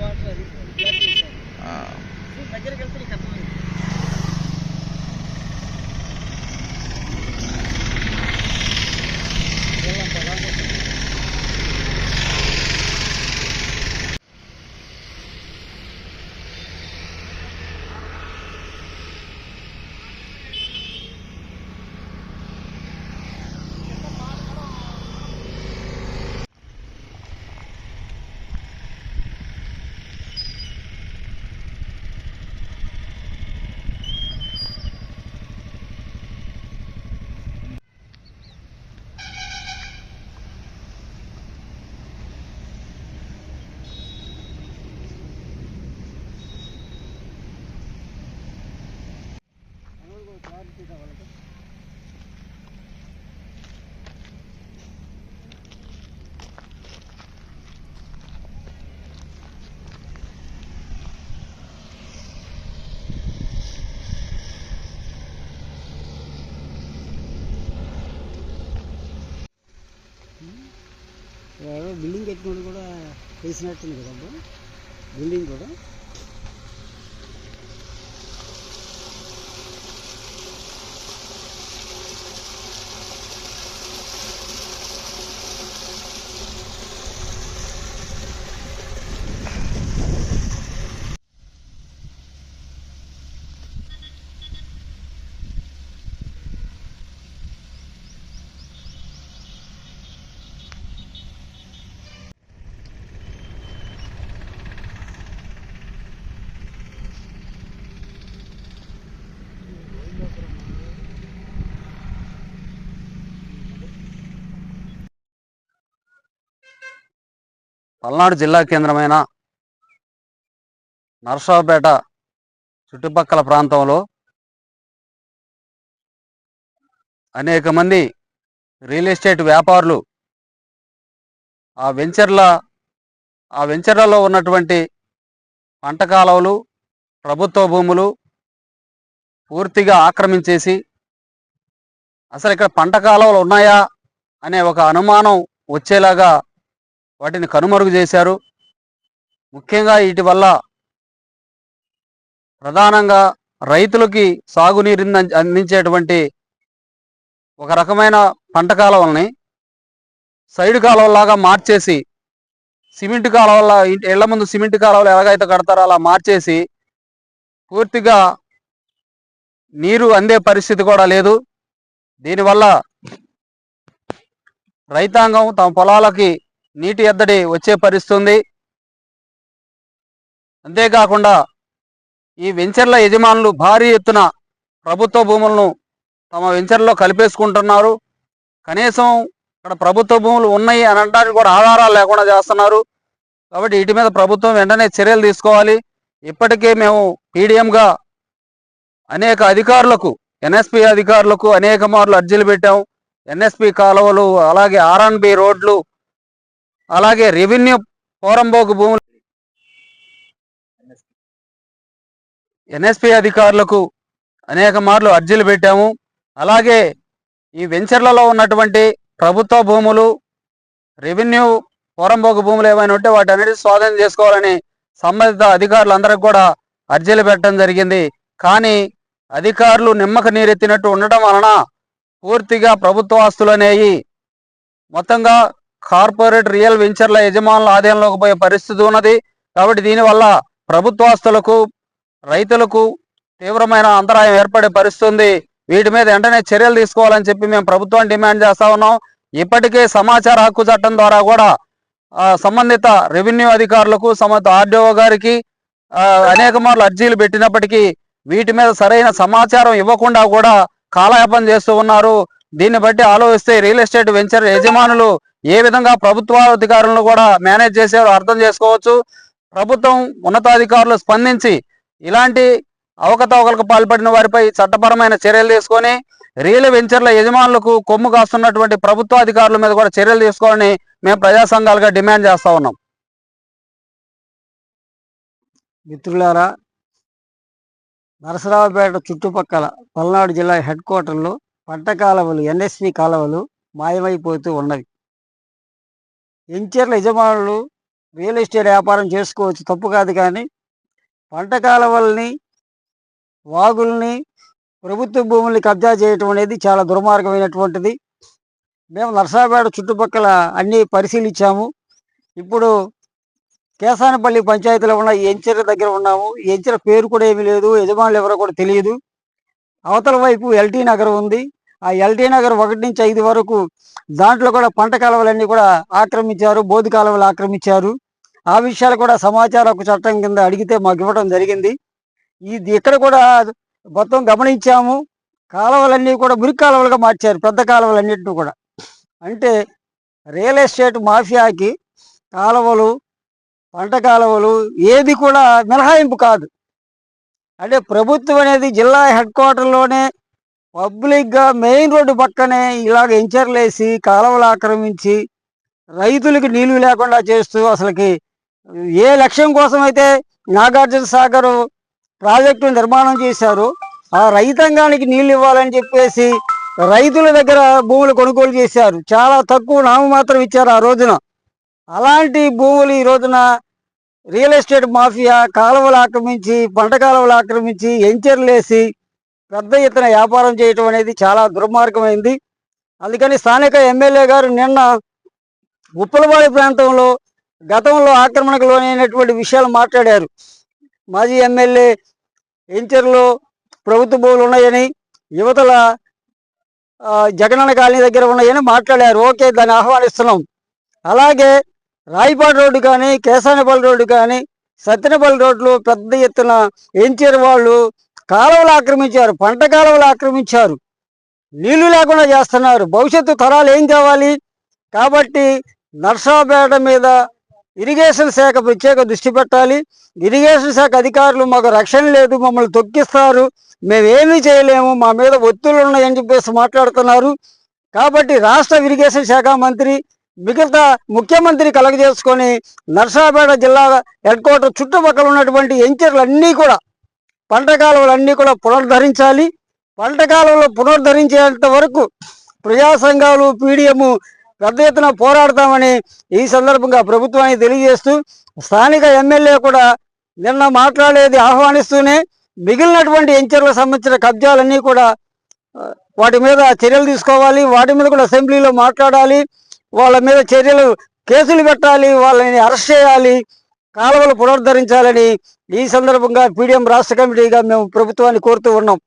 Water అది building కట్టినోడు కూడా వేసినట్టుంది కదమ్మా బిల్డింగ్ కూడా. పల్నాడు జిల్లా కేంద్రమైన నర్సరావుపేట చుట్టుపక్కల ప్రాంతంలో అనేక మంది రియల్ ఎస్టేట్ వ్యాపారులు ఆ వెంచర్ల ఆ వెంచర్లలో ఉన్నటువంటి పంట కాలువలు ప్రభుత్వ భూములు పూర్తిగా ఆక్రమించేసి అసలు ఇక్కడ పంట కాలువలు ఉన్నాయా అనే ఒక అనుమానం వచ్చేలాగా వాటిని కనుమరుగు చేశారు. ముఖ్యంగా వీటి వల్ల ప్రధానంగా రైతులకి సాగునీరుని అంది- అందించేటువంటి ఒక రకమైన పంట కాలువల్ని సైడ్ కాలువలాగా మార్చేసి సిమెంట్ కాలువల ఇళ్ళ ముందు సిమెంట్ కాలువలు ఎలాగైతే కడతారో అలా మార్చేసి పూర్తిగా నీరు అందే పరిస్థితి కూడా లేదు. దీనివల్ల రైతాంగం తమ పొలాలకి నీటి ఎద్దడి వచ్చే పరిస్థితుంది. అంతేకాకుండా ఈ వెంచర్ల యజమానులు భారీ ఎత్తున ప్రభుత్వ భూములను తమ వెంచర్లో కలిపేసుకుంటున్నారు. కనీసం ఇక్కడ ప్రభుత్వ భూములు ఉన్నాయి అని అనడానికి కూడా ఆధారాలు లేకుండా చేస్తున్నారు. కాబట్టి వీటి మీద ప్రభుత్వం వెంటనే చర్యలు తీసుకోవాలి. ఇప్పటికే మేము పీడిఎంగా అనేక అధికారులకు ఎన్ఎస్పి అధికారులకు అనేక మార్లు అర్జీలు పెట్టాం. ఎన్ఎస్పి కాలువలు అలాగే ఆర్ఎన్బి రోడ్లు అలాగే రెవెన్యూ పోరంబోకు భూములు ఎన్ఎస్పి అధికారులకు అనేక మార్లు అర్జీలు పెట్టాము. అలాగే ఈ వెంచర్లలో ఉన్నటువంటి ప్రభుత్వ భూములు రెవెన్యూ పోరంబోకు భూములు ఏమైనా ఉంటే వాటి అన్నిటి స్వాధీనం చేసుకోవాలని సంబంధిత అధికారులందరికీ కూడా అర్జీలు పెట్టడం జరిగింది. కానీ అధికారులు నిమ్మక నీరెత్తినట్టు ఉండటం వలన పూర్తిగా ప్రభుత్వ ఆస్తులు అనేవి మొత్తంగా కార్పొరేట్ రియల్ వెంచర్ల యజమానుల ఆధీనంలోకి పోయే పరిస్థితి ఉన్నది. కాబట్టి దీనివల్ల ప్రభుత్వాస్తులకు రైతులకు తీవ్రమైన అంతరాయం ఏర్పడే పరిస్థితుంది వీటి మీద వెంటనే చర్యలు తీసుకోవాలని చెప్పి మేము ప్రభుత్వాన్ని డిమాండ్ చేస్తా ఉన్నాం. ఇప్పటికే సమాచార హక్కు చట్టం ద్వారా కూడా సంబంధిత రెవెన్యూ అధికారులకు సంబంధిత ఆర్డీఓ గారికి అనేక మార్లు అర్జీలు పెట్టినప్పటికీ వీటి మీద సరైన సమాచారం ఇవ్వకుండా కూడా కాలయాపన చేస్తూ ఉన్నారు. దీన్ని బట్టి ఆలోచిస్తే రియల్ ఎస్టేట్ వెంచర్ యజమానులు ఏ విధంగా ప్రభుత్వ అధికారులను కూడా మేనేజ్ చేసేవారు అర్థం చేసుకోవచ్చు. ప్రభుత్వం ఉన్నతాధికారులు స్పందించి ఇలాంటి అవకతవకలకు పాల్పడిన వారిపై చట్టపరమైన చర్యలు తీసుకొని రియల్ వెంచర్ల యజమానులకు కొమ్ము కాస్తున్నటువంటి ప్రభుత్వ అధికారుల మీద కూడా చర్యలు తీసుకోవాలని మేము ప్రజా సంఘాలుగా డిమాండ్ చేస్తూ ఉన్నాం. మిత్రులారా నరసరావుపేట చుట్టుపక్కల పల్నాడు జిల్లా హెడ్ క్వార్టర్లో పంట కాలువలు ఎన్ఎస్వి కాలువలు మాయమైపోతూ ఉన్నవి. ఎంచర్ల యజమానులు రియల్ ఎస్టేట్ వ్యాపారం చేసుకోవచ్చు తప్పు కాదు కానీ పంట కాలువల్ని వాగుల్ని ప్రభుత్వ భూముల్ని కబ్జా చేయటం అనేది చాలా దుర్మార్గమైనటువంటిది. మేము నర్సాపేట చుట్టుపక్కల అన్నీ పరిశీలించాము. ఇప్పుడు కేసానపల్లి పంచాయతీలో ఉన్న ఎంచెర దగ్గర ఉన్నాము. ఎంచెర పేరు కూడా ఏమీ లేదు యజమానులు ఎవరో కూడా తెలియదు. అవతల వైపు ఎల్టీ నగర్ ఉంది. ఆ ఎల్డీ నగర్ ఒకటి నుంచి ఐదు వరకు దాంట్లో కూడా పంట కాలువలన్నీ కూడా ఆక్రమించారు బోధి కాలువలు ఆక్రమించారు. ఆ విషయాలు కూడా సమాచార హక్కు చట్టం కింద అడిగితే మాకు ఇవ్వడం జరిగింది. ఇది ఇక్కడ కూడా మొత్తం గమనించాము. కాలువలన్నీ కూడా మురికి కాలువలుగా మార్చారు పెద్ద కాలువలన్నింటినీ కూడా. అంటే రియల్ ఎస్టేట్ మాఫియాకి కాలువలు పంట కాలువలు ఏది కూడా మినహాయింపు కాదు. అంటే ప్రభుత్వం అనేది జిల్లా హెడ్ క్వార్టర్లోనే పబ్లిక్గా మెయిన్ రోడ్డు పక్కనే ఇలాగ ఎంచర్లేసి కాలువలు ఆక్రమించి రైతులకు నీళ్ళు లేకుండా చేస్తూ అసలుకి ఏ లక్ష్యం కోసం అయితే నాగార్జున సాగర్ ప్రాజెక్టు నిర్మాణం చేశారు ఆ రైతాంగానికి నీళ్ళు ఇవ్వాలని చెప్పేసి రైతుల దగ్గర భూములు కొనుగోలు చేశారు. చాలా తక్కువ నామమాత్రం ఇచ్చారు ఆ రోజున. అలాంటి భూములు ఈ రోజున రియల్ ఎస్టేట్ మాఫియా కాలువలు ఆక్రమించి పంట కాలువలు ఆక్రమించి ఎంచర్లేసి పెద్ద ఎత్తున వ్యాపారం చేయటం అనేది చాలా దుర్మార్గమైంది. అందుకని స్థానిక ఎమ్మెల్యే గారు నిన్న ఉప్పలవాడి ప్రాంతంలో గతంలో ఆక్రమణకు లోనైనటువంటి విషయాలు మాట్లాడారు. మాజీ ఎమ్మెల్యే ఎంచర్లో ప్రభుత్వ భూములు ఉన్నాయని యువతల జగనన్న కాలనీ దగ్గర ఉన్నాయని మాట్లాడారు. ఓకే దాన్ని ఆహ్వానిస్తున్నాం. అలాగే రాయిపాడు రోడ్డు కానీ కేసానపల్లి రోడ్డు కానీ సత్యనపల్లి రోడ్లు పెద్ద ఎత్తున ఎంచర్ వాళ్ళు కాలువలు ఆక్రమించారు పంట కాలువలు ఆక్రమించారు. నీళ్ళు లేకుండా చేస్తున్నారు. భవిష్యత్తు తరాలు ఏం కావాలి కాబట్టి నర్సాపేట మీద ఇరిగేషన్ శాఖ ప్రత్యేక దృష్టి పెట్టాలి. ఇరిగేషన్ శాఖ అధికారులు మాకు రక్షణ లేదు మమ్మల్ని తొక్కిస్తారు మేమేమీ చేయలేము మా మీద ఒత్తులు ఉన్నాయని చెప్పేసి మాట్లాడుతున్నారు. కాబట్టి రాష్ట్ర ఇరిగేషన్ శాఖ మంత్రి మిగతా ముఖ్యమంత్రి కలగజేసుకొని నర్సాపేట జిల్లా హెడ్ క్వార్టర్ చుట్టుపక్కల ఉన్నటువంటి ఎంచర్లు అన్నీ కూడా పంట కాలువలన్నీ కూడా పునరుద్ధరించాలి పంట కాలువలు పునరుద్ధరించేంత వరకు ప్రజా సంఘాలు పీడిఎం పెద్ద ఎత్తున పోరాడతామని ఈ సందర్భంగా ప్రభుత్వానికి తెలియజేస్తూ స్థానిక ఎమ్మెల్యే కూడా నిన్న మాట్లాడేది ఆహ్వానిస్తూనే మిగిలినటువంటి ఎంచర్లకు సంబంధించిన కబ్జాలన్నీ కూడా వాటి మీద చర్యలు తీసుకోవాలి. వాటి మీద కూడా అసెంబ్లీలో మాట్లాడాలి. వాళ్ళ మీద చర్యలు కేసులు పెట్టాలి. వాళ్ళని అరెస్ట్ చేయాలి. కాలువలు పునరుద్ధరించాలని ఈ సందర్భంగా పీడిఎం రాష్ట్ర కమిటీగా మేము ప్రభుత్వాన్ని కోరుతూ ఉన్నాం.